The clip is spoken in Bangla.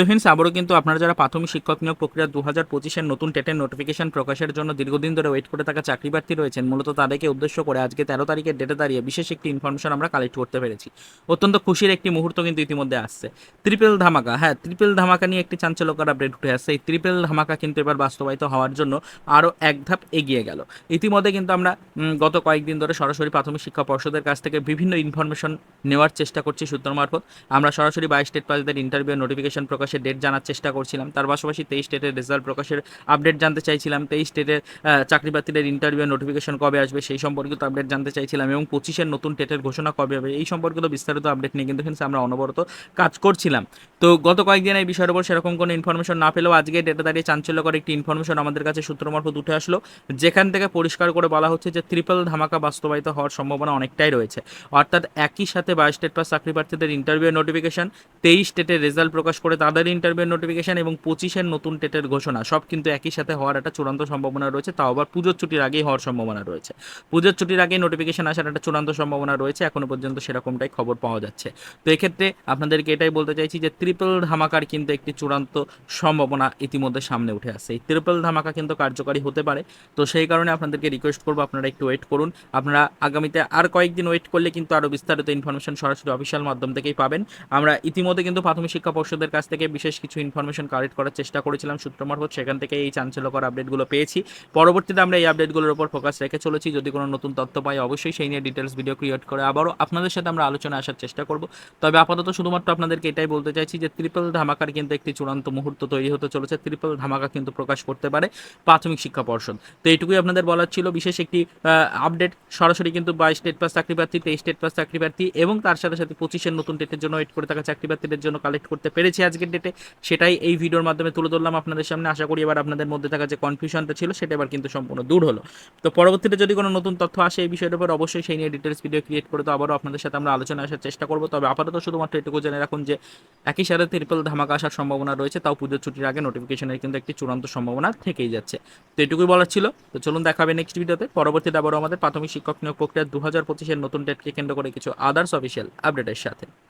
তো আবারও কিন্তু আপনারা যারা প্রাথমিক শিক্ষক নিয়োগ প্রক্রিয়া দু হাজার পঁচিশের নতুন টেটের নোটিফিকেশন প্রকাশের জন্য দীর্ঘদিন ধরে ওয়েট করে থাকা চাকরি প্রার্থী রয়েছেন, মূলত তাদেরকে উদ্দেশ্য করে আজকে তেরো তারিখের ডেটে দাঁড়িয়ে বিশেষ একটি ইনফরমেশন আমরা কালেক্ট করতে পেরেছি। অত্যন্ত খুশির একটি মুহূর্ত কিন্তু ইতিমধ্যে আসছে। ত্রিপল ধামাকা হ্যাঁ ত্রিপল ধামাকা নিয়ে একটি চাঞ্চল্যকর আপডেট উঠে আসছে। এই ত্রিপল ধামাকা কিন্তু এবার বাস্তবায়িত হওয়ার জন্য আরও এক ধাপ এগিয়ে গেল। ইতিমধ্যে কিন্তু আমরা গত কয়েকদিন ধরে সরাসরি প্রাথমিক শিক্ষা পর্ষদের কাছ থেকে বিভিন্ন ইনফরমেশন নেওয়ার চেষ্টা করছি সূত্র মারফত আমরা সরাসরি বাইশ স্টেট পাসদের ইন্টারভিউ নোটিফিকেশন প্রকাশের ডেট জানার চেষ্টা করছিলাম। তার পাশাপাশি তেইশ স্টেটের রেজাল্ট প্রকাশের আপডেট জানতে চাইছিলাম। তেইশ স্টেটের চাকরি প্রার্থীদের ইন্টারভিউ নোটিফিকেশন কবে আসবে সেই সম্পর্কিত আপডেট জানতে চাইছিলাম এবং পঁচিশের নতুন টেটের ঘোষণা কবে হবে এই সম্পর্কিত বিস্তারিত আপডেট নিয়ে কিন্তু আমরা অনবরত কাজ করছিলাম। তো গত কয়েকদিন এই বিষয়ের উপর সেরকম কোনো ইনফরমেশন না পেলেও আজকে ডেটা দাঁড়িয়ে চাঞ্চল্যকর একটি ইনফরমেশন আমাদের কাছে সূত্র মারফত উঠে আসলো, যেখান থেকে পরিষ্কার করে বলা হচ্ছে যে ট্রিপল ধামাকা বাস্তবায়িত হওয়ার সম্ভাবনা অনেকটাই রয়েছে। অর্থাৎ একই সাথে বাইশ স্টেট পাস চাকরি প্রার্থীদের ইন্টারভিউ নোটিফিকেশন তেইশ স্টেটের রেজাল্ট প্রকাশ করে তাদের ইন্টারভিউ নোটিফিকেশন এবং পঁচিশের নতুন টেটের ঘোষণা, সব কিন্তু একই সাথে হওয়ার একটা চূড়ান্ত সম্ভাবনা রয়েছে, তাও আবার পুজোর ছুটির আগেই হওয়ার সম্ভাবনা রয়েছে। পুজোর ছুটির আগেই নোটিফিকেশন আসার একটা চূড়ান্ত সম্ভাবনা রয়েছে, এখনও পর্যন্ত সেরকমটাই খবর পাওয়া যাচ্ছে। তো এক্ষেত্রে আপনাদেরকে এটাই বলতে চাইছি যে ট্রিপল ধামাকার কিন্তু একটি চূড়ান্ত সম্ভাবনা ইতিমধ্যে সামনে উঠে আসছে। এই ট্রিপল ধামাকা কিন্তু কার্যকারী হতে পারে। তো সেই কারণে আপনাদেরকে রিকোয়েস্ট করব, আপনারা একটু ওয়েট করুন। আপনারা আগামীতে আর কয়েকদিন ওয়েট করলে কিন্তু আরও বিস্তারিত ইনফরমেশন সরাসরি অফিসিয়াল মাধ্যম থেকেই পাবেন। আমরা ইতিমধ্যে কিন্তু প্রাথমিক শিক্ষা পর্ষদের কাছ থেকে বিশেষ কিছু ইনফরমেশন কালেক্ট করার চেষ্টা করেছিলাম। সূত্র মারফত সেখান থেকে এই চাঞ্চল্যকর আপডেটগুলো পেয়েছি। পরবর্তীতে আমরা এই আপডেটগুলোর উপর ফোকাস রেখে চলেছি। যদি কোনো নতুন তথ্য পাই, অবশ্যই সেই নিয়ে ডিটেলস ভিডিও ক্রিয়েট করে আবারও আপনাদের সাথে আমরা আলোচনা আসার চেষ্টা করব। তবে আপাতত শুধুমাত্র আপনাদেরকে এটাই বলতে চাইছি যে ত্রিপল ধামাকার কিন্তু একটি চূড়ান্ত মুহূর্ত তৈরি হতে চলেছে। ত্রিপল ধামাকা কিন্তু প্রকাশ করতে পারে প্রাথমিক শিক্ষা পর্ষদ। তো এইটুকুই আপনাদের বলার ছিল। বিশেষ একটি আপডেট সরাসরি কিন্তু বাইশ স্টেট পাস চাকরি প্রার্থী, তেইশ স্টেট পাস চাকরি প্রার্থী এবং তার সাথে সাথে পঁচিশের নতুন ডেটের জন্য ওয়েট করে থাকা চাকরি প্রার্থীদের জন্য কালেক্ট করতে পেরেছি আজকের ডেটে সেটাই এই ভিডিওর মাধ্যমে তুলে ধরলাম আপনাদের সামনে। আশা করি এবার আপনাদের মধ্যে থাকা যে কনফিউশনটা ছিল সেটা এবার কিন্তু সম্পূর্ণ দূর হলো। তো পরবর্তীতে যদি কোনো নতুন তথ্য আসে এই বিষয়ের উপর অবশ্যই সেই নিয়ে ডিটেলস ভিডিও ক্রিয়েট করে তো আবারও আপনাদের সাথে আমরা আলোচনা আসার চেষ্টা করব। তবে আপাতত শুধুমাত্র এটুকু জেনে রাখুন যে একই সাথে ত্রিপল ধামাকা আসার সম্ভাবনা রয়েছে, তাও পুজোর ছুটির আগে নোটিফিকেশনের কিন্তু একটি চূড়ান্ত সম্ভাবনা থেকেই যাচ্ছে। তো এটুকুই বলার ছিল। তো চলুন দেখাবে নেক্সট ভিডিওতে পরবর্তীতে আবারও আমাদের প্রাথমিক শিক্ষক নিয়োগ প্রক্রিয়া দু হাজার পঁচিশের নতুন ডেটকে কেন্দ্র করে কিছু আদার্স অফিসিয়াল আপডেটের সাথে।